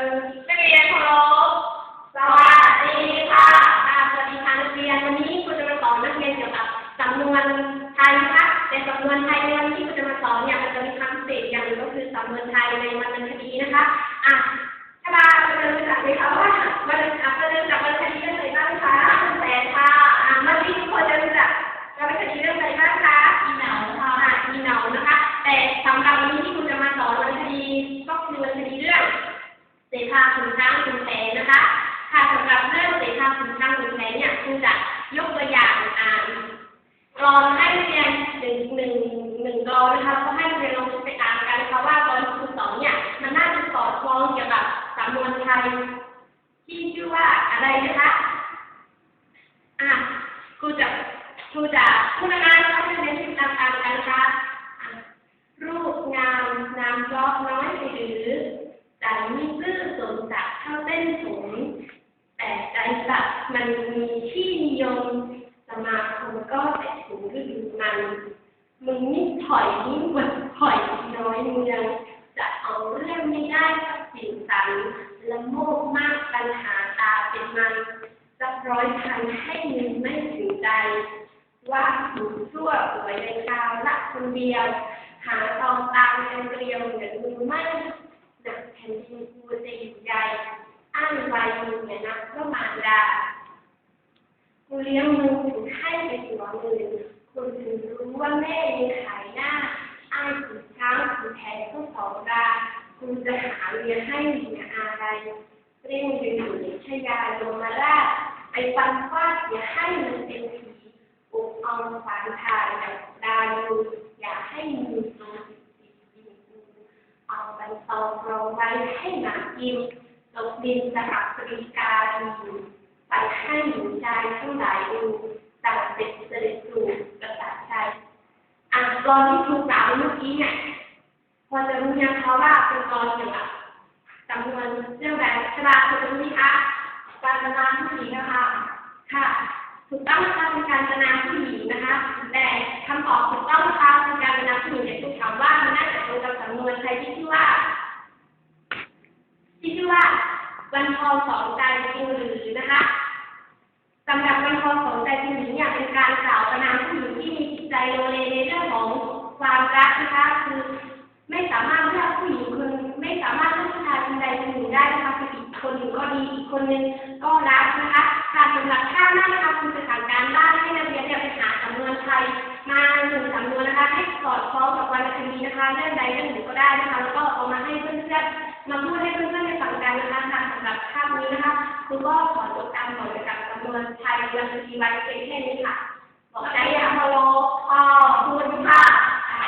นึ่งนักเรียนเคารพสวัสดีค่ะอ่าสวัสดีค่ะนักเรียน วันนี้ครูจะมาสอนนักเรียนเกี่ยวกับสำนวนไทยนะคะแต่สำนวนไทยในวันที่ครูจะมาสอนเนี่ยมันจะมีคำพิเศษอย่างหนึ่งก็คือสำนวนไทยในวรรณคดีนะคะ อะถ้ามาเราจะรู้จักไหมคะว่า เสภาขุนช้างขุนแผนนะคะค่ะสำหรับเรื่องเสภาขุนช้างขุนแผนเนี่ยคุณจะยกตัวอย่างอ่านกรอนให้เรียนหนึ่งหนึ่งหนึ่งกรอนนะคะแล้วก็ให้เรียนลองไปอ่านกันนะคะว่ากรอนที่คุณสอนเนี่ยมันน่าจะสอดคล้องเกี่ยวกับสำนวนไทยที่ชื่อว่าอะไรนะคะอะครูจะครูจะพูดนานะคะให้นักเรียนที่ตามกันนะคะอะรูปงามนามยอกน้อยไปหรือใจมีซื่อสมจักเข้าเต้นสูง แต่ใจสัตว์มันมีที่นิยม สมาคมก็แต่ถึงฤดูมัน มึงนี่ถ อยยิ่งกว่าถอยน้อยเมืองจะเอาเรื่องไม่ได้กับสิ่งสันละโมบมากปัญหาตาเป็นมันรับร้อยพันให้มึงไม่ถึงใจ ว่าถูกชั่วหวยในคราวละคนเดียว หาตองตามกันเกลียวเหมือนมือไม่หนักแผ่นดินกูจะอยู่ใหญ่อ้างไว้มึงเนี่ยนะก็มารดากูเลี้ยงมึงถึงให้ไปหัวมื่นคุณถึงรู้ว่าแม่ยังขายหน้า อ้ายถือช้างถือแทนทั้งสองดา คุณจะหาเรียนให้มีอะไรเร่งยืนอยู่ในชยาลงมาราชไอฟันฟาดอย่าให้มันเป็นผีอุกเอาฝานทายแบบดาลูอย่าให้มือตัวติดดินกูเอาใบตองรองไว้ให้หมากินตกดินสหับปริกาดีไปให้หญิงชายทั้งหลายดูตัดเป็ดเสด็จสู่กษัตริย์ชัยอะกรอนที่ครูกล่าวเมื่อกี้เนี่ย พอจะรู้ยังคะว่าเป็นกรอนเกี่ยวกับจำนวนเรื่องแบบฉลาดถูกไหมคะการจนาผู้หญิงนะคะค่ะถูกต้องนะคะเป็นการจนาผู้หญิงนะคะ แต่คำตอบถูกต้องนะคะเป็นการจนาผู้หญิงแต่ครูถามว่ามันน่าจะตรงกับสำนวนไทยที่ชื่อว่า ที่ชื่อว่าวันทองสองใจจริงหรือนะคะสำหรับวันทองสองใจจริงหรือเนี่ยเป็นการกล่าวประนามผู้หญิงที่มีจิตใจโลเลในเรื่องของความรักนะคะ คนหนึ่งก็ดีอีกคนหนึ่งก็รักนะคะการสำหรับข้างหน้านะคะคุณจะสั่งการบ้านให้นักเรียนเนี่ไปหาสำนวนไทยมาหนึ่งสำนวนนะคะให้สอดคล้องกับวรรณคดีนะคะเรื่องใดเรื่องหนึ่งก็ได้นะคะ แล้วก็เอามาให้เพื่อนๆมาพูดให้เพื่อนๆได้ฟังกันนะคะค่สำหรับข้ามนี้นะคะคุณก็ขอจดตามบทกับสำนวนไทยวรรณคดีไว้เพียงแค่นี้ค่ะบอกใจอย่ามาโลขอบคุณค่ะ